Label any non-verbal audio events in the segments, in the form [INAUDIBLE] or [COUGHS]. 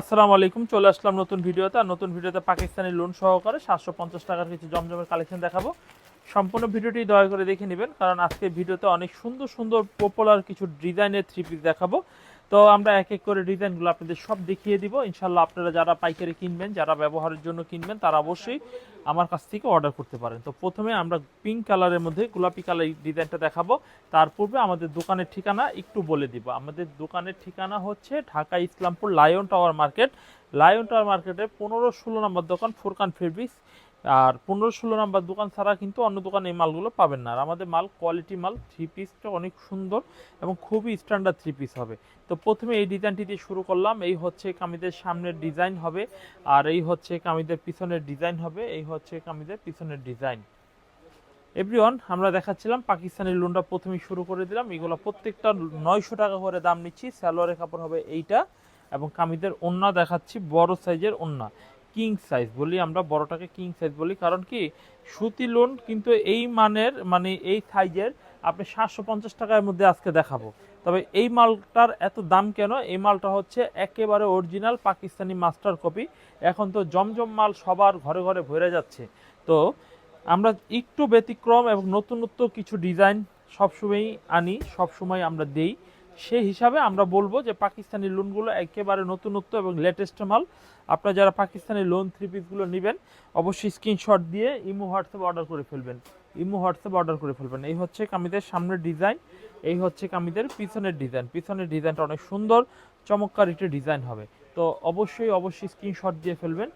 আসসালামু আলাইকুম। চলে আসলাম নতুন ভিডিওতে। আর নতুন ভিডিওতে পাকিস্তানি লোন সহকারে সাতশো পঞ্চাশ টাকার কিছু জমজমের কালেকশন দেখাবো। সম্পূর্ণ ভিডিওটি দয়া করে দেখে নেবেন, কারণ আজকে ভিডিওতে অনেক সুন্দর সুন্দর পপুলার কিছু ডিজাইনের থ্রি পিস দেখাবো। তো আমরা এক এক করে ডিজাইনগুলো আপনাদের সব দেখিয়ে দিব। ইনশাল্লাহ আপনারা যারা পাইকারি কিনবেন, যারা ব্যবহারের জন্য কিনবেন, তারা অবশ্যই আমার কাছ থেকে অর্ডার করতে পারেন। তো প্রথমে আমরা পিঙ্ক কালারের মধ্যে গোলাপি কালার ডিজাইনটা দেখাবো। তার পূর্বে আমাদের দোকানের ঠিকানা একটু বলে দিব। আমাদের দোকানের ঠিকানা হচ্ছে Dhaka Islampur lion tower market. Lion tower মার্কেটে পনেরো ষোলো নম্বর দোকান, ফুরকান ফেব্রিক্স। আর পনেরো ষোলো নাম্বার দোকান ছাড়া কিন্তু অন্য দোকানে এই মালগুলো পাবেন না। আর আমাদের মাল কোয়ালিটি মাল থ্রি পিসটা অনেক সুন্দর এবং খুবই স্ট্যান্ডার্ড থ্রি পিস হবে। তো প্রথমে এই ডিজাইনটি দিয়ে শুরু করলাম। এই হচ্ছে কামিদের সামনের ডিজাইন হবে আর এই হচ্ছে কামিদের পিছনের ডিজাইন হবে। এই হচ্ছে কামিদের পিছনের ডিজাইন এভরিওয়ান আমরা দেখাচ্ছিলাম পাকিস্তানি লোনটা প্রথমেই শুরু করে দিলাম। এগুলো প্রত্যেকটা নয়শো টাকা করে দাম নিচ্ছি। সালোয়ারের কাপড় হবে এইটা এবং কামিদের ওন্না দেখাচ্ছি, বড় সাইজের ওন্না। কিং সাইজ বলি, আমরা বড়টাকে কিং সাইজ বলি। কারণ কি? সুতি লোন কিন্তু এই মানের মানে এই সাইজের আপনি সাতশো পঞ্চাশ টাকার মধ্যে আজকে দেখাবো। তবে এই মালটার এত দাম কেন? এই মালটা হচ্ছে একেবারে অরিজিনাল পাকিস্তানি মাস্টার কপি এখন তো জমজম মাল সবার ঘরে ঘরে ভরে যাচ্ছে। তো আমরা একটু ব্যতিক্রম এবং নতুনত্ব কিছু ডিজাইন সবসময়ই আনি, সবসময় আমরা দেই। সেই হিসাবে আমরা বলব যে পাকিস্তানি লোনগুলো একেবারে নতুনত্ব এবং লেটেস্ট মাল। আপনারা যারা পাকিস্তানি লোন থ্রি পিসগুলো নেবেন, অবশ্যই স্ক্রিনশট দিয়ে ইমো হোয়াটসঅ্যাপ অর্ডার করে ফেলবেন। ইমো হোয়াটসঅ্যাপ অর্ডার করে ফেলবেন। এই হচ্ছে কামিদের সামনের ডিজাইন এই হচ্ছে কামিদের পিছনের ডিজাইন পিছনের ডিজাইনটা অনেক সুন্দর, চমৎকার একটি ডিজাইন হবে। তো অবশ্যই অবশ্যই স্ক্রিনশট দিয়ে ফেলবেন।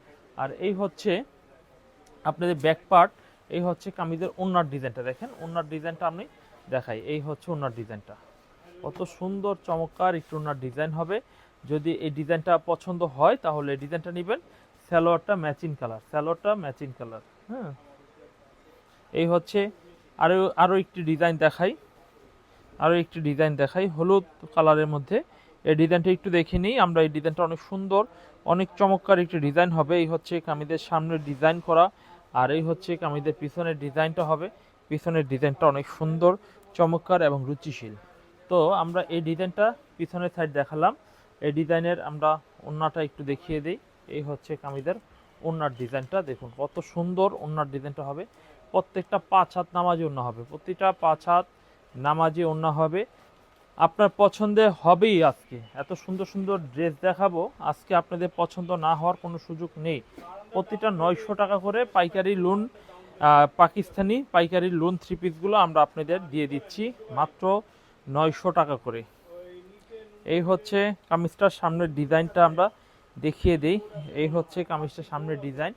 আর এই হচ্ছে আপনাদের ব্যাক পার্ট এই হচ্ছে কামিদের ওনার ডিজাইনটা দেখেন, ওনার ডিজাইনটা আমি দেখাই। এই হচ্ছে ওনার ডিজাইনটা কত সুন্দর, চমৎকার একটু ওনার ডিজাইন হবে। যদি এই ডিজাইনটা পছন্দ হয়, তাহলে ডিজাইনটা নেবেন। স্যালোয়ারটা ম্যাচিং কালার স্যালোয়ারটা ম্যাচিং কালার হ্যাঁ। এই হচ্ছে আরও আরও একটি ডিজাইন দেখাই। আরও একটি ডিজাইন দেখাই, হলুদ কালারের মধ্যে। এই ডিজাইনটা একটু দেখে নিই, আমরা এই ডিজাইনটা অনেক সুন্দর, অনেক চমৎকার একটি ডিজাইন হবে। এই হচ্ছে কামিদের সামনের ডিজাইন করা, আর এই হচ্ছে কামিদের পিছনের ডিজাইনটা হবে। পিছনের ডিজাইনটা অনেক সুন্দর, চমৎকার এবং রুচিশীল। তো আমরা এই ডিজাইনটা পিছনের সাইড দেখালাম। এই ডিজাইনের আমরা ওন্নাটা একটু দেখিয়ে দিই। এই হচ্ছে কামিদের ওন্নার ডিজাইনটা। দেখুন, কত সুন্দর ওন্নার ডিজাইনটা হবে। প্রত্যেকটা পাঁচ হাত নামাজি ওন্না হবে। প্রতিটা পাঁচ হাত নামাজি ওন্না হবে। আপনার পছন্দে হবেই আজকে। এত সুন্দর সুন্দর ড্রেস দেখাবো। আজকে আপনাদের পছন্দ না হওয়ার কোনো সুযোগ নেই। প্রতিটা নয়শো টাকা করে পাইকারি লোন পাকিস্তানি পাইকারি লোন থ্রি পিসগুলো আমরা আপনাদের দিয়ে দিচ্ছি। মাত্র নয়শো টাকা করে। এই হচ্ছে কামিজটার সামনের ডিজাইনটা আমরা দেখিয়ে দিই। এই হচ্ছে কামিজটার সামনের ডিজাইন।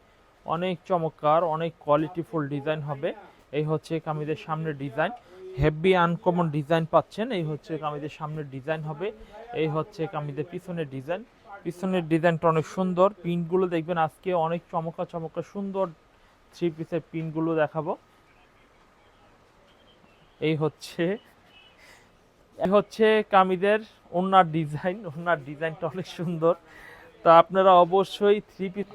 অনেক চমৎকার, অনেক কোয়ালিটিফুল ডিজাইন হবে। এই হচ্ছে কামিজের সামনের ডিজাইন। হেভি আনকমন ডিজাইন পাচ্ছেন। এই হচ্ছে কামিজের সামনের ডিজাইন হবে। এই হচ্ছে কামিজের পিছনের ডিজাইন। পিছনের ডিজাইনটা অনেক সুন্দর। প্রিন্টগুলো দেখবেন আজকে অনেক চমৎকার চমৎকার, সুন্দর থ্রি পিসের প্রিন্টগুলো দেখাবো। এই হচ্ছে হচ্ছে কামিদের ওনার ডিজাইন, ওনার ডিজাইনটা অনেক সুন্দর। তা আপনারা অবশ্যই থ্রি পিস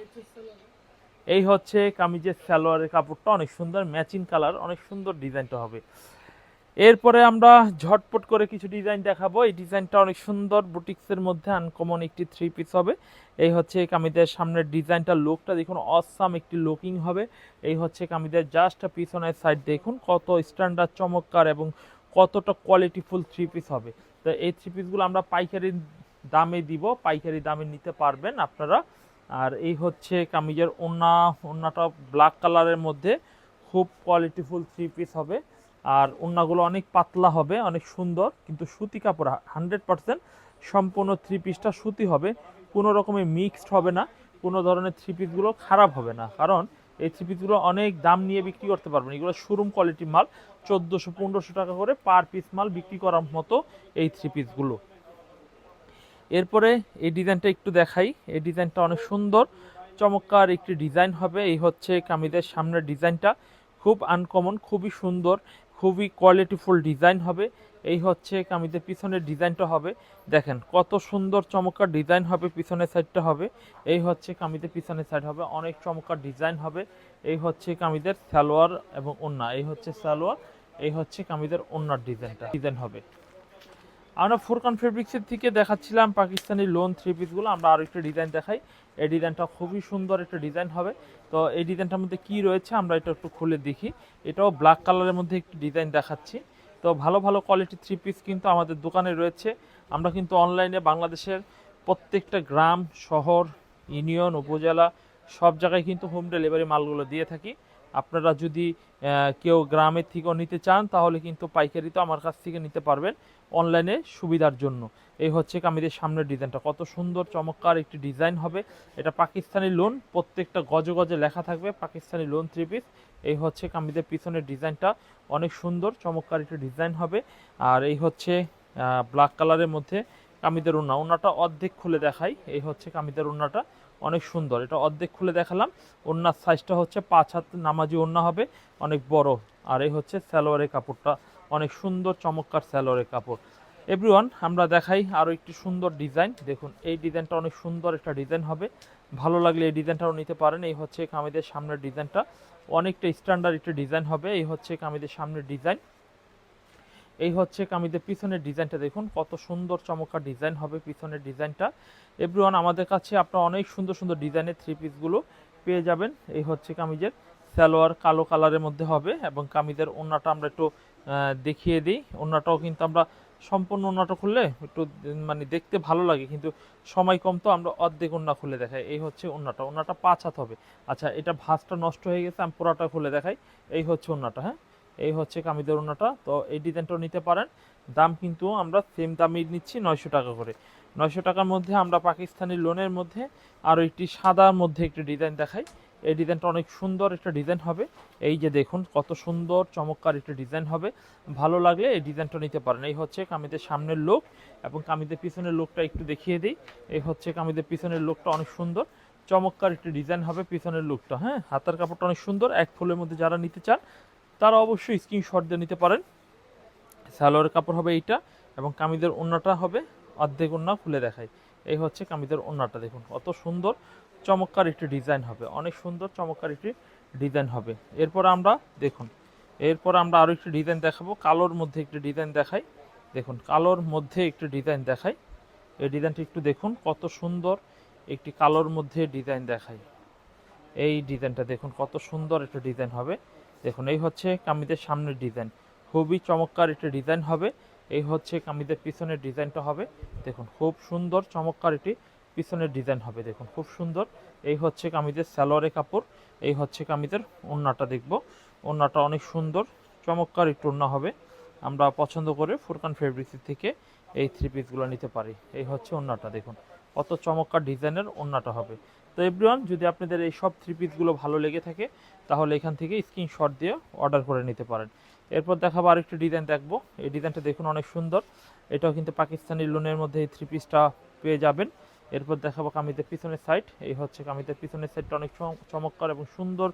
এই হচ্ছে কামিজের সালোয়ারের কাপড়টা অনেক সুন্দর ম্যাচিং কালার অনেক সুন্দর ডিজাইনটা হবে। এরপরে আমরা ঝটপট করে কিছু ডিজাইন দেখাবো। এই ডিজাইনটা অনেক সুন্দর, বুটিক্সের মধ্যে আনকমন একটি থ্রি পিস হবে। এই হচ্ছে কামিদের সামনের ডিজাইনটা লুকটা দেখুন অসাম একটি লুকিং হবে। এই হচ্ছে কামিদের জাস্ট পিছনের সাইড দেখুন কত স্ট্যান্ডার্ড চমৎকার এবং কতটা কোয়ালিটিফুল থ্রি পিস হবে। তো এই থ্রি পিসগুলো আমরা পাইকারি দামে দিব, পাইকারি দামে নিতে পারবেন আপনারা। আর এই হচ্ছে কামিজের ওন্না ওন্নাটা ব্ল্যাক কালারের মধ্যে খুব কোয়ালিটিফুল থ্রি পিস হবে। আর ওন্নাগুলো অনেক পাতলা হবে, অনেক সুন্দর, কিন্তু সুতি কাপড় হান্ড্রেড পার্সেন্ট সম্পূর্ণ থ্রি পিসটা সুতি হবে। কোনো রকমের মিক্সড হবে না, কোনো ধরনের থ্রি পিসগুলো খারাপ হবে না। কারণ এই থ্রি পিসগুলো অনেক দাম নিয়ে বিক্রি করতে পারবেন। এগুলো শোরুম কোয়ালিটির মাল চোদ্দোশো, পনেরোশো টাকা করে পার পিস মাল বিক্রি করার মতো এই থ্রি পিসগুলো এরপরে এই ডিজাইনটা একটু দেখাই। এই ডিজাইনটা অনেক সুন্দর, চমৎকার একটি ডিজাইন হবে। এই হচ্ছে কামিজের সামনের ডিজাইনটা খুব আনকমন খুবই সুন্দর, খুবই কোয়ালিটিফুল ডিজাইন হবে। এই হচ্ছে কামিদের পিছনের ডিজাইনটা হবে। দেখেন কত সুন্দর চমৎকার ডিজাইন হবে পিছনের সাইডটা হবে। এই হচ্ছে কামিদের পিছনের সাইড হবে, অনেক চমৎকার ডিজাইন হবে। এই হচ্ছে কামিদের সালোয়ার এবং ওন্না, এই হচ্ছে সালোয়ার, এই হচ্ছে কামিদের ওন্নার ডিজাইনটা, ডিজাইন হবে। আমরা ফোরকান ফেব্রিক্সের থেকে দেখাচ্ছিলাম পাকিস্তানি লোন থ্রি পিসগুলো আমরা আরও একটা ডিজাইন দেখাই। এই ডিজাইনটা খুবই সুন্দর একটা ডিজাইন হবে। তো এই ডিজাইনটার মধ্যে কি রয়েছে আমরা এটা একটু খুলে দেখি। এটাও ব্ল্যাক কালারের মধ্যে একটি ডিজাইন দেখাচ্ছি। তো ভালো ভালো কোয়ালিটি থ্রি পিস কিন্তু আমাদের দোকানে রয়েছে। আমরা কিন্তু অনলাইনে বাংলাদেশের প্রত্যেকটা গ্রাম, শহর, ইউনিয়ন, উপজেলা, সব জায়গায় কিন্তু হোম ডেলিভারি মালগুলো দিয়ে থাকি। আপনারা যদি কেউ গ্রামের থেকেও নিতে চান, তাহলে কিন্তু পাইকারি তো আমার কাছ থেকে নিতে পারবেন অনলাইনে সুবিধার জন্য। এই হচ্ছে কামিদের সামনের ডিজাইনটা কত সুন্দর, চমৎকার একটি ডিজাইন হবে। এটা পাকিস্তানি লোন প্রত্যেকটা গজে গজে লেখা থাকবে, পাকিস্তানি লোন থ্রি পিস এই হচ্ছে কামিদের পিছনের ডিজাইনটা। অনেক সুন্দর, চমৎকার একটি ডিজাইন হবে। আর এই হচ্ছে ব্ল্যাক কালারের মধ্যে কামিদের উন্না উন্নাটা অর্ধেক খুলে দেখাই। এই হচ্ছে কামিদের উন্নাটা অনেক সুন্দর। এটা অর্ধেক খুলে দেখালাম। ওন্নার সাইজটা হচ্ছে পাঁচ হাত নামাজি ওন্না হবে। অনেক বড়। আর এই হচ্ছে স্যালোয়ারের কাপড়টা। অনেক সুন্দর, চমৎকার স্যালোয়ারের কাপড়। এভরিওয়ান আমরা দেখাই আরও একটি সুন্দর ডিজাইন। দেখুন, এই ডিজাইনটা অনেক সুন্দর একটা ডিজাইন হবে। ভালো লাগলে এই ডিজাইনটাও নিতে পারেন। এই হচ্ছে কামিদের সামনের ডিজাইনটা। অনেকটা স্ট্যান্ডার্ড একটা ডিজাইন হবে। এই হচ্ছে কামিদের সামনের ডিজাইন এই হচ্ছে কামিদের পিছনের ডিজাইনটা দেখুন, কত সুন্দর চমৎকার ডিজাইন হবে পিছনের ডিজাইনটা এভরিওয়ান আমাদের কাছে আপনারা অনেক সুন্দর সুন্দর ডিজাইনের থ্রি পিসগুলো পেয়ে যাবেন। এই হচ্ছে কামিজের সালোয়ার কালো কালারের মধ্যে হবে এবং কামিজের ওন্নাটা আমরা একটু দেখিয়ে দিই। ওন্নাটাও কিন্তু আমরা সম্পূর্ণ ওন্নাটা খুললে একটু মানে দেখতে ভালো লাগে, কিন্তু সময় কম তো আমরা অর্ধেক ওন্না খুলে দেখাই। এই হচ্ছে ওন্নাটা ওন্নাটা পাঁচ হাত হবে। আচ্ছা এটা ভাঁজটা নষ্ট হয়ে গেছে, আমি পুরাটা খুলে দেখাই। এই হচ্ছে ওন্নাটা হ্যাঁ? এই হচ্ছে কামিদের ওন্নাটা তো এই ডিজাইনটাও নিতে পারেন। দাম কিন্তু আমরা সেম দামই নিচ্ছি, নয়শো টাকা করে। নয়শো টাকার মধ্যে আমরা পাকিস্তানি লোনের মধ্যে আরও একটি সাদার মধ্যে একটি ডিজাইন দেখাই। এই ডিজাইনটা অনেক সুন্দর একটা ডিজাইন হবে। এই যে দেখুন, কত সুন্দর, চমৎকার একটা ডিজাইন হবে। ভালো লাগলে এই ডিজাইনটা নিতে পারেন। এই হচ্ছে কামিদের সামনের লোক এবং কামিদের পিছনের লোকটা একটু দেখিয়ে দিই। এই হচ্ছে কামিদের পিছনের লোকটা অনেক সুন্দর। চমৎকার একটি ডিজাইন হবে পিছনের লুকটা হ্যাঁ? হাতার কাপড়টা অনেক সুন্দর। এক ফুলের মধ্যে যারা নিতে চান, তারা অবশ্যই স্ক্রিনশট দিয়ে নিতে পারেন। সালোয়ারের কাপড় হবে এইটা এবং কামিদের ওন্নাটা হবে অর্ধেক ওন্না খুলে দেখায়। এই হচ্ছে কামিদের ওন্নাটা, দেখুন কত সুন্দর। চমৎকার একটি ডিজাইন হবে। অনেক সুন্দর, চমৎকার একটি ডিজাইন হবে। এরপর আমরা, দেখুন, এরপর আমরা আরও একটি ডিজাইন দেখাবো। কালোর মধ্যে একটি ডিজাইন দেখাই। দেখুন, কালোর মধ্যে একটি ডিজাইন দেখাই। এই ডিজাইনটি একটু দেখুন, কত সুন্দর একটি কালোর মধ্যে ডিজাইন দেখাই। এই ডিজাইনটা দেখুন, কত সুন্দর একটা ডিজাইন হবে। দেখুন, এই হচ্ছে কামিদের সামনের ডিজাইন। খুবই চমৎকার একটি ডিজাইন হবে। এই হচ্ছে কামিদের পিছনের ডিজাইনটা হবে। দেখুন, খুব সুন্দর, চমৎকার একটি পিছনের ডিজাইন হবে, দেখুন, খুব সুন্দর। এই হচ্ছে কামিদের সালোয়ারের কাপড়, এই হচ্ছে কামিদের ওড়নাটা দেখব। ওড়নাটা অনেক সুন্দর, চমৎকার একটু ওড়না হবে। আমরা পছন্দ করে ফুরকান ফেব্রিক্স থেকে এই থ্রি পিসগুলো নিতে পারি। এই হচ্ছে ওড়নাটা, দেখুন, কত চমৎকার ডিজাইনের ওড়নাটা হবে। তো এভরিওয়ান যদি আপনাদের এই সব থ্রি পিসগুলো ভালো লেগে থাকে, তাহলে এখান থেকে স্ক্রিনশট দিয়ে অর্ডার করে নিতে পারেন। এরপর দেখাবো আরেকটি ডিজাইন দেখব। এই ডিজাইনটা দেখুন অনেক সুন্দর। এটাও কিন্তু পাকিস্তানি লোনের মধ্যে এই থ্রি পিসটা পেয়ে যাবেন। এরপর দেখাবো কামিদের পিছনের সাইড এই হচ্ছে কামিদের পিছনের সাইডটা অনেক চম- চমৎকার এবং সুন্দর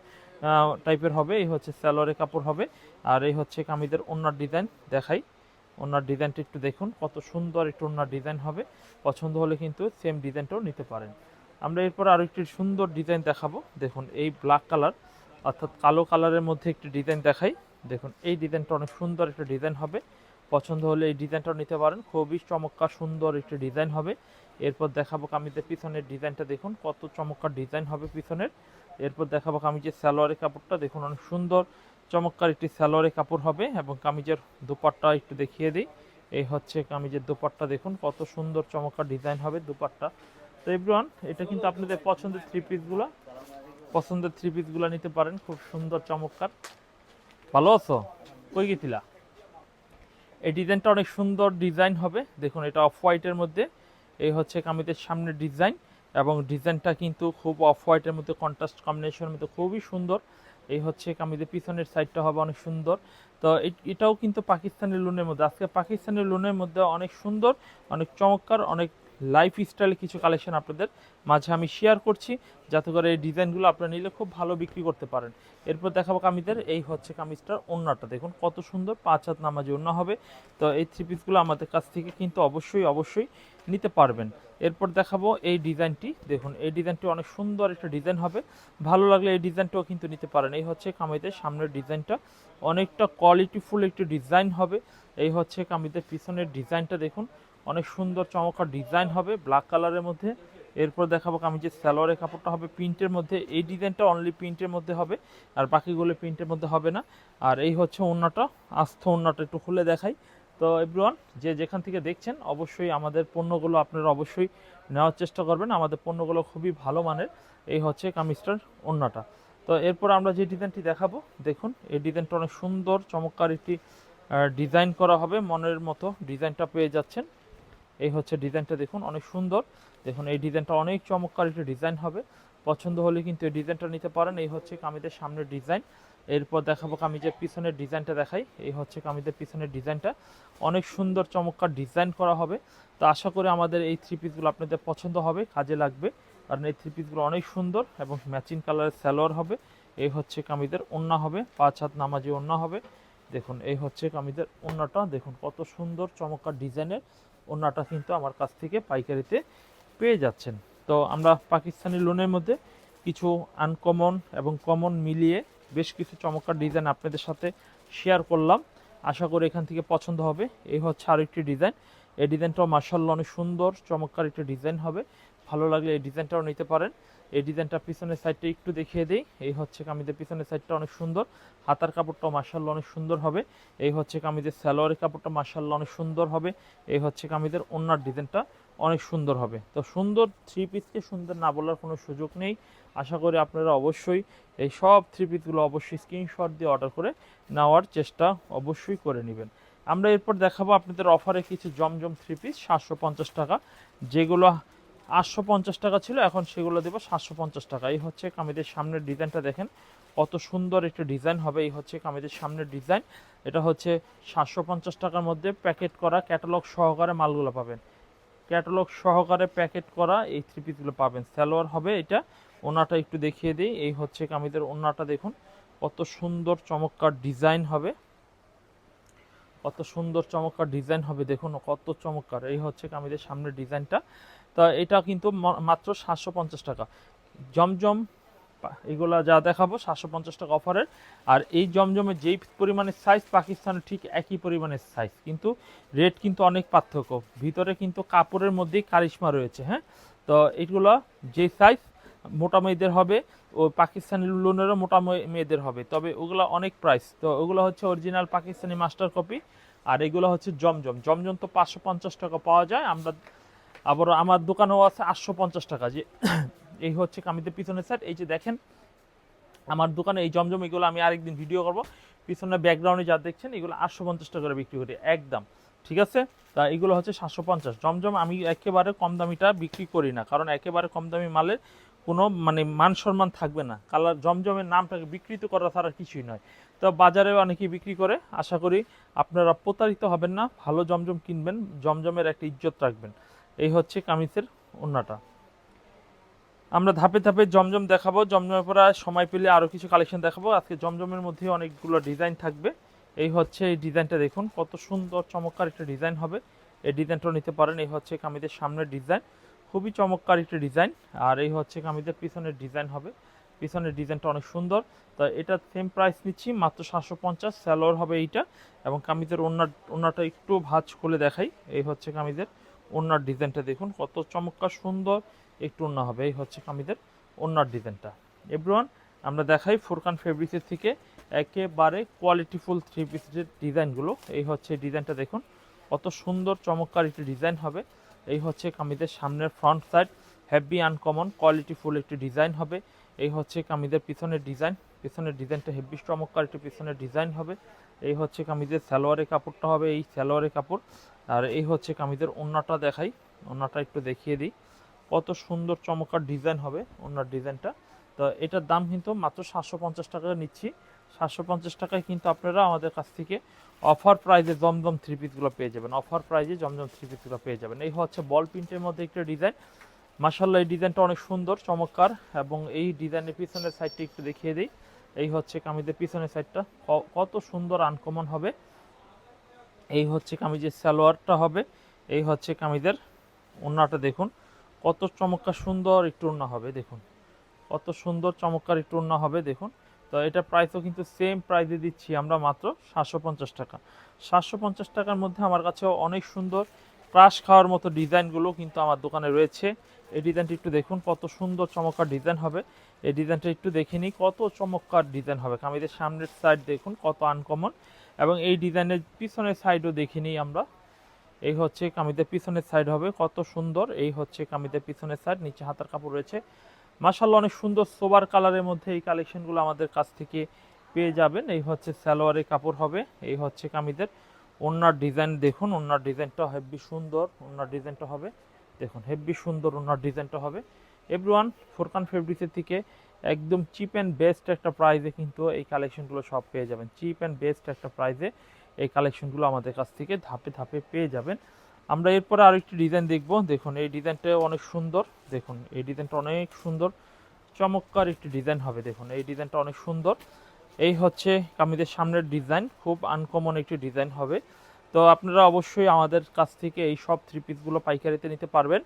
টাইপের হবে। এই হচ্ছে স্যালোয়ারের কাপড় হবে। আর এই হচ্ছে কামিদের ওনার ডিজাইন দেখাই। ওনার ডিজাইনটা একটু দেখুন, কত সুন্দর একটু ওনার ডিজাইন হবে। পছন্দ হলে কিন্তু সেম ডিজাইনটাও নিতে পারেন। আমরা এরপর আরও একটি সুন্দর ডিজাইন দেখাবো। দেখুন, এই ব্ল্যাক কালার অর্থাৎ কালো কালারের মধ্যে একটি ডিজাইন দেখাই। দেখুন, এই ডিজাইনটা অনেক সুন্দর একটা ডিজাইন হবে। পছন্দ হলে এই ডিজাইনটাও নিতে পারেন। খুবই চমৎকার সুন্দর একটি ডিজাইন হবে। এরপর দেখাবো কামিজের পিছনের ডিজাইনটা দেখুন, কত চমৎকার ডিজাইন হবে পিছনের। এরপর দেখাবো কামিজের সালোয়ারের কাপড়টা, দেখুন অনেক সুন্দর, চমৎকার একটি সালোয়ারের কাপড় হবে এবং কামিজের দুপাট্টা একটু দেখিয়ে দিই। এই হচ্ছে কামিজের দুপাট্টা, দেখুন কত সুন্দর, চমৎকার ডিজাইন হবে দুপাট্টা। তো এভরিওয়ান, এটা কিন্তু আপনাদের পছন্দের থ্রি পিসগুলো পছন্দের থ্রি পিসগুলো নিতে পারেন, খুব সুন্দর, চমৎকার। ভালো আছো? কই গেছিলা? এই ডিজাইনটা অনেক সুন্দর ডিজাইন হবে, দেখুন এটা অফ হোয়াইটের মধ্যে। এই হচ্ছে কামিজের সামনের ডিজাইন এবং ডিজাইনটা কিন্তু খুব অফ হোয়াইটের মধ্যে কন্ট্রাস্ট কম্বিনেশনের মধ্যে খুবই সুন্দর। এই হচ্ছে কামিজের পিছনের সাইডটা হবে অনেক সুন্দর। তো এটাও কিন্তু পাকিস্তানের লোনের মধ্যে। আজকে পাকিস্তানের লোনের মধ্যে অনেক সুন্দর, অনেক চমৎকার, অনেক লাইফ স্টাইল কিছু কালেকশন আপনাদের মাঝে আমি শেয়ার করছি, যাতে করে এই ডিজাইনগুলো আপনারা নিলে খুব ভালো বিক্রি করতে পারেন। এরপর দেখাবো কামিজের, এই হচ্ছে কামিজটার ওড়নাটা। দেখুন কত সুন্দর, পাঁচ হাত নামাজি ওড়না হবে। তো এই থ্রি পিসগুলো আমাদের কাছ থেকে কিন্তু অবশ্যই অবশ্যই নিতে পারবেন। এরপর দেখাবো এই ডিজাইনটি। দেখুন, এই ডিজাইনটি অনেক সুন্দর একটা ডিজাইন হবে। ভালো লাগলে এই ডিজাইনটাও কিন্তু নিতে পারেন। এই হচ্ছে কামিজের সামনের ডিজাইনটা। অনেকটা কোয়ালিটিফুল একটি ডিজাইন হবে। এই হচ্ছে কামিজের পিছনের ডিজাইনটা দেখুন। অনেক সুন্দর চমৎকার ডিজাইন হবে ব্ল্যাক কালারের মধ্যে। এরপর দেখাবো কামিজের স্যালোয়ারের কাপড়টা হবে প্রিন্টের মধ্যে। এই ডিজাইনটা অনলি প্রিন্টের মধ্যে হবে, আর বাকিগুলো প্রিন্টের মধ্যে হবে না। আর এই হচ্ছে ওন্নাটা আস্থ ওন্নাটা একটু খুলে দেখাই। তো এভরিওয়ান যে যেখান থেকে দেখছেন, অবশ্যই আমাদের পণ্যগুলো আপনারা অবশ্যই নেওয়ার চেষ্টা করবেন। আমাদের পণ্যগুলো খুবই ভালো মানের। এই হচ্ছে কামিজটার ওন্নাটা তো এরপর আমরা যে ডিজাইনটি দেখাবো, দেখুন, এই ডিজাইনটা অনেক সুন্দর, চমৎকার একটি ডিজাইন করা হবে। মনের মতো ডিজাইনটা পেয়ে যাচ্ছেন। এই হচ্ছে ডিজাইনটা দেখুন, অনেক সুন্দর। দেখুন, এই ডিজাইনটা অনেক চমৎকার একটি ডিজাইন হবে। পছন্দ হলে কিন্তু এই ডিজাইনটা নিতে পারেন। এই হচ্ছে কামিজের সামনের ডিজাইন। এরপর দেখাবো কামিজের পিছনের ডিজাইনটা দেখাই। এই হচ্ছে কামিজের পিছনের ডিজাইনটা। অনেক সুন্দর, চমৎকার ডিজাইন করা হবে। তো আশা করি আমাদের এই থ্রি পিসগুলো আপনাদের পছন্দ হবে, কাজে লাগবে। কারণ এই থ্রি পিসগুলো অনেক সুন্দর এবং ম্যাচিং কালারের স্যালোয়ার হবে। এই হচ্ছে কামিজের ওন্না হবে, পাঁচ হাত নামাজি ওন্না হবে। দেখুন, এই হচ্ছে কামিজের ওন্নাটা। দেখুন, কত সুন্দর চমৎকার ডিজাইনের ওন্নাটা কিন্তু আমার কাছ থেকে পাইকারিতে পেয়ে যাচ্ছেন। তো আমরা পাকিস্তানি লোনের মধ্যে কিছু আনকমন এবং কমন মিলিয়ে বেশ কিছু চমৎকার ডিজাইন আপনাদের সাথে শেয়ার করলাম। আশা করি এখান থেকে পছন্দ হবে। এই হচ্ছে আরেকটি ডিজাইন। এই ডিজাইনটাও মার্শাল্লাহ অনেক সুন্দর, চমৎকার একটি ডিজাইন হবে। ভালো লাগলে এই ডিজাইনটাও নিতে পারেন। এই ডিজাইনটা পিছনের সাইডটা একটু দেখিয়ে দিই। এই হচ্ছে কামিজের পিছনের সাইডটা অনেক সুন্দর। হাতার কাপড়টাও মার্শাল্লাহ অনেক সুন্দর হবে। এই হচ্ছে কামিজের স্যালোয়ারের কাপড়টা মার্শাল্লাহ অনেক সুন্দর হবে। এই হচ্ছে কামিজের ওনার ডিজাইনটা অনেক সুন্দর হবে। তো সুন্দর থ্রি পিসকে সুন্দর না বলার কোনো সুযোগ নেই। আশা করি আপনারা অবশ্যই এই সব থ্রি পিসগুলো অবশ্যই স্ক্রিনশট দিয়ে অর্ডার করে নেওয়ার চেষ্টা অবশ্যই করে নেবেন। আমরা এরপর দেখাবো আপনাদের অফারে কিছু জমজম থ্রি পিস সাতশো পঞ্চাশ টাকা। যেগুলো আটশো পঞ্চাশ টাকা ছিল, এখন সেগুলো দেবো সাতশো পঞ্চাশ টাকা। এই হচ্ছে কামিদের সামনের ডিজাইনটা দেখেন, কত সুন্দর একটা ডিজাইন হবে। এই হচ্ছে কামিদের সামনের ডিজাইন, এটা হচ্ছে সাতশো পঞ্চাশ টাকার মধ্যে প্যাকেট করা ক্যাটালগ সহকারে মালগুলো পাবেন। ক্যাটালগ সহকারে প্যাকেট করা এই থ্রি পিসগুলো পাবেন। স্যালোয়ার হবে এটা, ওনাটা একটু দেখিয়ে দিই। এই হচ্ছে কামিদের ওনাটা দেখুন, কত সুন্দর চমৎকার ডিজাইন হবে। কত সুন্দর চমৎকার ডিজাইন হবে, দেখুন কত চমৎকার। এই হচ্ছে কামিদের সামনের ডিজাইনটা। তা এটা কিন্তু মাত্র সাতশো পঞ্চাশ টাকা। জমজম এগুলা যা দেখাবো, সাতশো পঞ্চাশ টাকা অফারের। আর এই জমজমের যেই পরিমাণের সাইজ পাকিস্তানের ঠিক একই পরিমাণের সাইজ কিন্তু রেট কিন্তু অনেক পার্থক্য। ভিতরে কিন্তু কাপড়ের মধ্যেই কারিশমা রয়েছে হ্যাঁ? তো এগুলো যে সাইজ মোটা মেয়েদের হবে, ও পাকিস্তানি লোনেরও মোটা মেয়েদের হবে। তবে ওগুলো অনেক প্রাইস তো ওগুলো হচ্ছে অরিজিনাল পাকিস্তানি মাস্টার কপি আর এগুলো হচ্ছে জমজম। জমজম তো পাঁচশো পঞ্চাশ টাকা পাওয়া যায়। আমরা আবার আমার দোকানেও আছে আটশো পঞ্চাশ টাকা। যে [COUGHS] এই হচ্ছে কামিদের পিছনের সাইড এই যে দেখেন, আমার দোকানে এই জমজম, এগুলো আমি আরেকদিন ভিডিও করব। পিছনে ব্যাকগ্রাউন্ডে যা দেখছেন, এগুলো আটশো পঞ্চাশ টাকা করে বিক্রি করি, একদম। ঠিক আছে? তা এগুলো হচ্ছে সাতশো পঞ্চাশ। জমজম আমি একেবারে কম দামিটা বিক্রি করি না, কারণ একেবারে কম দামি মালের কোনো মানে মান সম্মান থাকবে না। কালার, জমজমের নামটাকে বিকৃত করা ছাড়া কিছুই নয়। তো বাজারে অনেকেই বিক্রি করে, আশা করি আপনারা প্রতারিত হবেন না, ভালো জমজম কিনবেন, জমজমের একটা ইজ্জত রাখবেন। এই হচ্ছে কামিজের ওন্নাটা আমরা ধাপে ধাপে জমজম দেখাবো, জমজমের পরে সময় পেলে আরও কিছু কালেকশন দেখাবো। আজকে জমজমের মধ্যে অনেকগুলো ডিজাইন থাকবে। এই হচ্ছে এই ডিজাইনটা দেখুন, কত সুন্দর, চমৎকার একটা ডিজাইন হবে। এই ডিজাইনটাও নিতে পারেন, এই হচ্ছে কামিদের সামনের ডিজাইন খুবই চমৎকার একটা ডিজাইন আর এই হচ্ছে কামিদের পিছনের ডিজাইন হবে। পিছনের ডিজাইনটা অনেক সুন্দর। তো এটা সেম প্রাইস নিচ্ছি, মাত্র সাতশো পঞ্চাশ স্যালোয়ার হবে এইটা। এবং কামিজের ওনার ওনাটা একটু ভাঁজ খুলে দেখাই। এই হচ্ছে কামিজের ওনার ডিজাইনটা দেখুন, কত চমৎকার সুন্দর একটু ওনা হবে, এই হচ্ছে কামিদের ওনার ডিজাইনটা। এভরিওয়ান আমরা দেখাই ফোরকান ফেব্রিক্সের থেকে একেবারে কোয়ালিটিফুল থ্রি পিসের ডিজাইনগুলো। এই হচ্ছে ডিজাইনটা দেখুন, কত সুন্দর চমৎকার একটি ডিজাইন হবে। এই হচ্ছে কামিদের সামনের front side heavy uncommon qualityful একটি ডিজাইন হবে। এই হচ্ছে কামিদের পিছনের ডিজাইন, পিছনের ডিজাইনটা হেভি চমৎকার একটি পিছনের ডিজাইন হবে। এই হচ্ছে কামিজের সালোয়ারের কাপড়টা হবে, এই সালোয়ারের কাপড়। আর এই হচ্ছে কামিজের ওন্নাটা দেখাই। ওন্নাটা একটু দেখিয়ে দিই। কত সুন্দর চমৎকার ডিজাইন হবে ওনার ডিজাইনটা। তো এটার দাম কিন্তু মাত্র সাতশো পঞ্চাশ টাকা নিচ্ছি। সাতশো পঞ্চাশ টাকায় কিন্তু আপনারা আমাদের কাছ থেকে অফার প্রাইজে জমজম থ্রি পিসগুলো পেয়ে যাবেন। অফার প্রাইজে জমজম থ্রি পিসগুলো পেয়ে যাবেন। এই হচ্ছে বল প্রিন্টের মধ্যে একটা ডিজাইন। মাসাল্লাহ এই ডিজাইনটা অনেক সুন্দর, চমৎকার এবং এই ডিজাইনের পিছনের সাইডটা একটু দেখিয়ে দিই। এই হচ্ছে কামিজের পিছনের সাইডটা কত সুন্দর আনকমন হবে। এই হচ্ছে কামিজের সালোয়ারটা হবে। এই হচ্ছে কামিজের ওড়নাটা দেখুন। কত চমৎকার সুন্দর একটু ওড়না হবে, দেখুন। কত সুন্দর চমৎকার একটু ওড়না হবে, দেখুন। তো এটা প্রাইসও কিন্তু সেম প্রাইসে দিচ্ছি আমরা মাত্র সাতশো পঞ্চাশ টাকা। সাতশো পঞ্চাশ টাকার মধ্যে আমার কাছে অনেক সুন্দর ক্রাশ খাওয়ার মতো ডিজাইনগুলো কিন্তু আমার দোকানে রয়েছে। এই ডিজাইনটি একটু দেখুন, কত সুন্দর চমৎকার ডিজাইন হবে। এই ডিজাইনটা একটু দেখে নিই, কত চমৎকার ডিজাইন হবে। কামিজের সামনের সাইড দেখুন, কত আনকমন এবং এই ডিজাইনের পিছনের সাইডও দেখে নিই আমরা। এই হচ্ছে কামিজের পিছনের সাইড হবে, কত সুন্দর। এই হচ্ছে কামিজের পিছনের সাইড নিচে হাতার কাপড় রয়েছে। মাসাল্লাহ অনেক সুন্দর সোবার কালারের মধ্যে এই কালেকশনগুলো আমাদের কাছ থেকে পেয়ে যাবেন। এই হচ্ছে সালোয়ারের কাপড় হবে, এই হচ্ছে কামিজের। ওনার ডিজাইন দেখুন ওনার ডিজাইনটা হেভি সুন্দর ওনার ডিজাইনটা হবে। দেখুন হেভি সুন্দর ওনার ডিজাইনটা হবে। এভরিওয়ান ফোরকান ফেব্রিক্সের থেকে একদম চিপ অ্যান্ড বেস্ট একটা প্রাইজে কিন্তু এই কালেকশনগুলো সব পেয়ে যাবেন। চিপ অ্যান্ড বেস্ট একটা প্রাইজে এই কালেকশনগুলো আমাদের কাছ থেকে ধাপে ধাপে পেয়ে যাবেন। আমরা এরপরে আরেকটি ডিজাইন দেখব। দেখুন, এই ডিজাইনটা অনেক সুন্দর। দেখুন, এই ডিজাইনটা অনেক সুন্দর। চমৎকার একটি ডিজাইন হবে, দেখুন। এই ডিজাইনটা অনেক সুন্দর। এই হচ্ছে কামিজের সামনের ডিজাইন খুব আনকমন একটি ডিজাইন হবে। তো আপনারা অবশ্যই আমাদের কাছ থেকে এই সব থ্রি পিসগুলো পাইকারিতে নিতে পারবেন।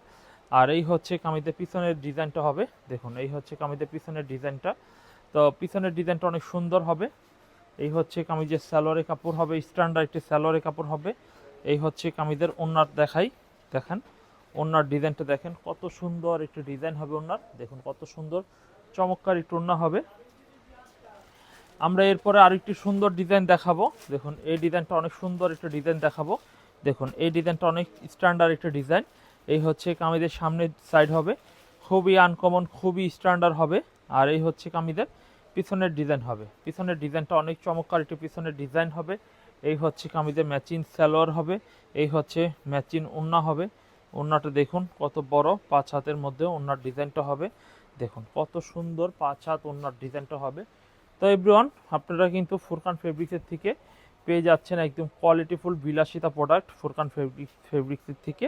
আর এই হচ্ছে কামিজের পিছনের ডিজাইনটা হবে। দেখুন, এই হচ্ছে কামিজের পিছনের ডিজাইনটা। তো পিছনের ডিজাইনটা অনেক সুন্দর হবে। এই হচ্ছে কামিজের সালোয়ারের কাপড় হবে, স্ট্যান্ডার্ড একটি সালোয়ারের কাপড় হবে। এই হচ্ছে কামিজের ওনার দেখাই, দেখেন। ওনার ডিজাইনটা দেখেন, কত সুন্দর একটি ডিজাইন হবে ওনার দেখুন, কত সুন্দর, চমৎকার একটু ওনা হবে। আমরা এরপরে আরেকটি সুন্দর ডিজাইন দেখাবো। দেখুন, এই ডিজাইনটা অনেক সুন্দর একটা ডিজাইন দেখাবো। দেখুন, এই ডিজাইনটা অনেক স্ট্যান্ডার্ড একটা ডিজাইন। এই হচ্ছে কামিজের সামনের সাইড হবে। খুবই আনকমন খুবই স্ট্যান্ডার্ড হবে। আর এই হচ্ছে কামিজের পিছনের ডিজাইন হবে। পিছনের ডিজাইনটা অনেক চমৎকার, একটি পিছনের ডিজাইন হবে। এই হচ্ছে কামিজের ম্যাচিং সালোয়ার হবে। এই হচ্ছে ম্যাচিং ওন্না হবে। ওন্নাটা দেখুন, কত বড় পাঁচ হাতের মধ্যে ওন্নার ডিজাইনটা হবে। দেখুন, কত সুন্দর পাঁচ হাত ওন্নার ডিজাইনটা হবে। তো এভরিওয়ান আপনারা কিন্তু ফুরকান ফেব্রিক্সের থেকে পেয়ে যাচ্ছেন একদম কোয়ালিটিফুল বিলাসিতা প্রোডাক্ট ফুরকান ফেব্রিক ফেব্রিক্সের থেকে।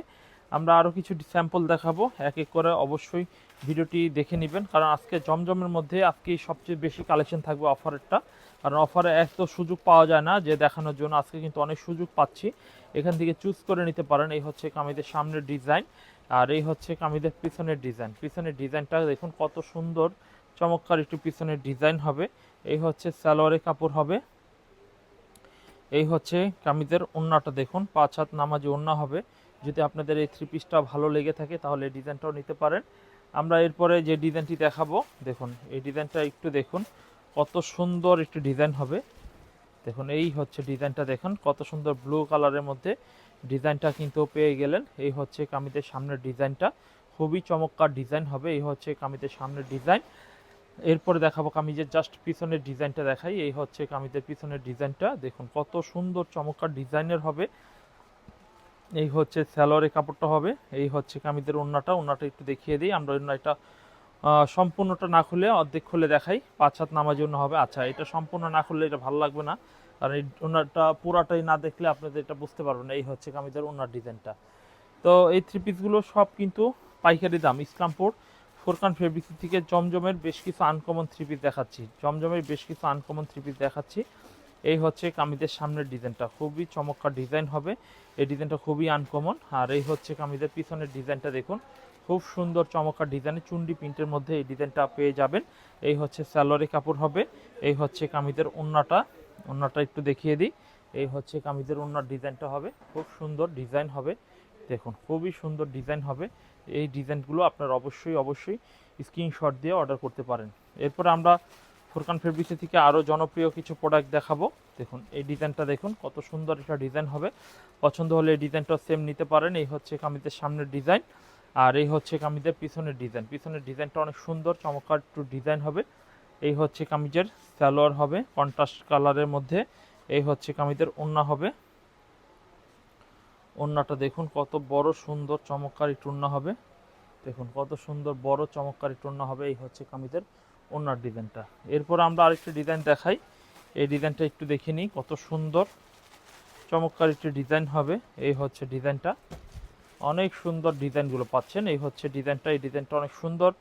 আমরা আরও কিছু স্যাম্পল দেখাবো। এক এক করে অবশ্যই ভিডিওটি দেখে নেবেন। কারণ আজকে জমজমের মধ্যে আজকে সবচেয়ে বেশি কালেকশন থাকবে অফারেরটা। কারণ অফারে এক তো সুযোগ পাওয়া যায় না যে দেখানোর জন্য। আজকে কিন্তু অনেক সুযোগ পাচ্ছি। এখান থেকে চুজ করে নিতে পারেন। এই হচ্ছে কামিদের সামনের ডিজাইন আর এই হচ্ছে কামিদের পিছনের ডিজাইন পিছনের ডিজাইনটা দেখুন কত সুন্দর, চমৎকার একটু পিছনের ডিজাইন হবে। এই হচ্ছে সালোয়ারের কাপড় হবে। এই হচ্ছে কামিজের ওন্নাটা দেখুন। পাঁচ হাত নামাজি ওন্না হবে। যদি আপনাদের এই থ্রি পিসটা ভালো লেগে থাকে, তাহলে ডিজাইনটাও নিতে পারেন। আমরা এরপরে যে ডিজাইনটি দেখাবো, দেখুন, এই ডিজাইনটা একটু দেখুন, কত সুন্দর একটি ডিজাইন হবে। দেখুন, এই হচ্ছে ডিজাইনটা দেখুন, কত সুন্দর ব্লু কালারের মধ্যে ডিজাইনটা কিন্তু পেয়ে গেলেন। এই হচ্ছে কামিজের সামনের ডিজাইনটা খুবই চমৎকার ডিজাইন হবে, এই হচ্ছে কামিজের সামনের ডিজাইন এরপরে দেখাবো কামিজের জাস্ট পিছনের ডিজাইনটা দেখাই, এই হচ্ছে কামিজের পিছনের ডিজাইনটা দেখুন, কত সুন্দর চমৎকার ডিজাইনের হবে। এই হচ্ছে স্যালোয়ারের কাপড়টা হবে। এই হচ্ছে কামিদের ওন্নাটা ওন্নাটা একটু দেখিয়ে দিই। আমরা অন্য ওন্নাটা সম্পূর্ণটা না খুলে অর্ধেক খুলে দেখাই। পাঁচ হাত নামার জন্য হবে। আচ্ছা এটা সম্পূর্ণ না খুললে এটা ভালো লাগবে না। কারণ এই ওনারটা পুরাটাই না দেখলে আপনাদের এটা বুঝতে পারবেন এই হচ্ছে কামিদের ওনার ডিজাইনটা। তো এই থ্রি পিসগুলো সব কিন্তু পাইকারি দাম। ইসলামপুর, ফোরকান ফেব্রিক্স থেকে জমজমের বেশ কিছু আনকমন থ্রি পিস দেখাচ্ছি। জমজমের বেশ কিছু আনকমন থ্রি পিস দেখাচ্ছি। এই হচ্ছে কামিজের সামনের ডিজাইনটা। খুবই চমৎকার ডিজাইন হবে। এই ডিজাইনটা খুবই আনকমন আর এই হচ্ছে কামিজের পিছনের ডিজাইনটা দেখুন। খুব সুন্দর চমৎকার ডিজাইনের চুন্ডি প্রিন্টের মধ্যে এই ডিজাইনটা পেয়ে যাবেন। এই হচ্ছে স্যালোয়ারি কাপড় হবে। এই হচ্ছে কামিজের ওন্নাটা। ওন্নাটা একটু দেখিয়ে দিই। এই হচ্ছে কামিজের ওন্নার ডিজাইনটা হবে। খুব সুন্দর ডিজাইন হবে। দেখুন, খুবই সুন্দর ডিজাইন হবে। এই ডিজাইনগুলো আপনার অবশ্যই অবশ্যই স্ক্রিনশট দিয়ে অর্ডার করতে পারেন। এরপর আমরা ফুরকান ফেব্রিক্স থেকে আরও জনপ্রিয় কিছু প্রোডাক্ট দেখাবো। দেখুন, এই ডিজাইনটা দেখুন, কত সুন্দর একটা ডিজাইন হবে। পছন্দ হলে এই ডিজাইনটা সেম নিতে পারেন। এই হচ্ছে কামিজের সামনের ডিজাইন, আর এই হচ্ছে কামিজের পিছনের ডিজাইন। পিছনের ডিজাইনটা অনেক সুন্দর, চমৎকার একটু ডিজাইন হবে। এই হচ্ছে কামিজের সালোয়ার হবে কন্ট্রাস্ট কালারের মধ্যে। এই হচ্ছে কামিজের ওন্না হবে। ওন্নাটা দেখুন, কত বড়, সুন্দর, চমৎকার একটু ওন্না হবে। দেখুন, কত সুন্দর, বড়, চমৎকার টুন্না হবে। এই হচ্ছে কামিজের ওন্নার ডিজাইনটা। এরপর আমরা আরেকটি ডিজাইন দেখাই। এই ডিজাইনটা একটু দেখে নিই, কত সুন্দর, চমৎকার একটি ডিজাইন হবে। এই হচ্ছে ডিজাইনটা। অনেক সুন্দর ডিজাইনগুলো পাচ্ছেন। এই হচ্ছে ডিজাইনটা। এই ডিজাইনটা অনেক সুন্দর।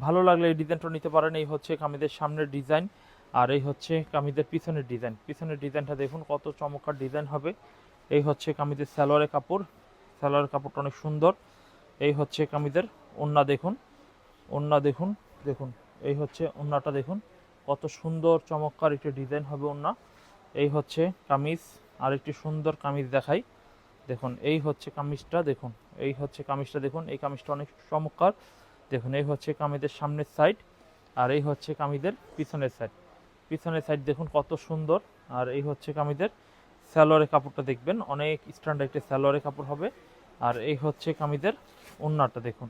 ভালো লাগলে এই ডিজাইনটা নিতে পারেন। এই হচ্ছে কামিদের সামনের ডিজাইন। আর এই হচ্ছে কামিদের পিছনের ডিজাইন। পিছনের ডিজাইনটা দেখুন, কত চমৎকার ডিজাইন হবে। এই হচ্ছে কামিদের সালোয়ারের কাপড়। সালোয়ারের কাপড়টা অনেক সুন্দর। এই হচ্ছে কামিজের ওন্না দেখুন। ওন্না দেখুন দেখুন। এই হচ্ছে ওন্নাটা দেখুন। কত সুন্দর চমৎকার একটি ডিজাইন হবে ওন্না। এই হচ্ছে কামিজ আর একটি সুন্দর কামিজ দেখাই। দেখুন, এই হচ্ছে কামিজটা, দেখুন, এই হচ্ছে কামিজটা, দেখুন, এই কামিজটা অনেক চমৎকার। দেখুন, এই হচ্ছে কামিজের সামনের সাইড আর এই হচ্ছে কামিজের পিছনের সাইড পিছনের সাইড দেখুন কত সুন্দর, আর এই হচ্ছে কামিজের স্যালোয়ারের কাপড়টা দেখবেন, অনেক স্ট্যান্ডার্ড একটি স্যালোয়ারের কাপড় হবে। আর এই হচ্ছে কামিজের ওন্নাটা দেখুন।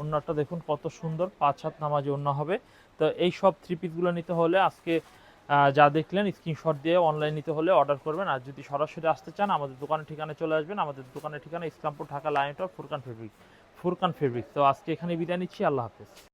ওন্নাটা দেখুন, কত সুন্দর, পাঁচ হাত নামাজি ওন্না হবে। তো এই সব থ্রি পিসগুলো নিতে হলে আজকে যা দেখলেন স্ক্রিনশট দিয়ে অনলাইন নিতে হলে অর্ডার করবেন। আর যদি সরাসরি আসতে চান, আমাদের দোকানের ঠিকানায় চলে আসবেন। আমাদের দোকানের ঠিকানা ইসলামপুর, ঢাকা লাইনটা ফুরকান ফেব্রিক ফুরকান ফেব্রিক তো আজকে এখানে বিদায় নিচ্ছি, আল্লাহ হাফেজ।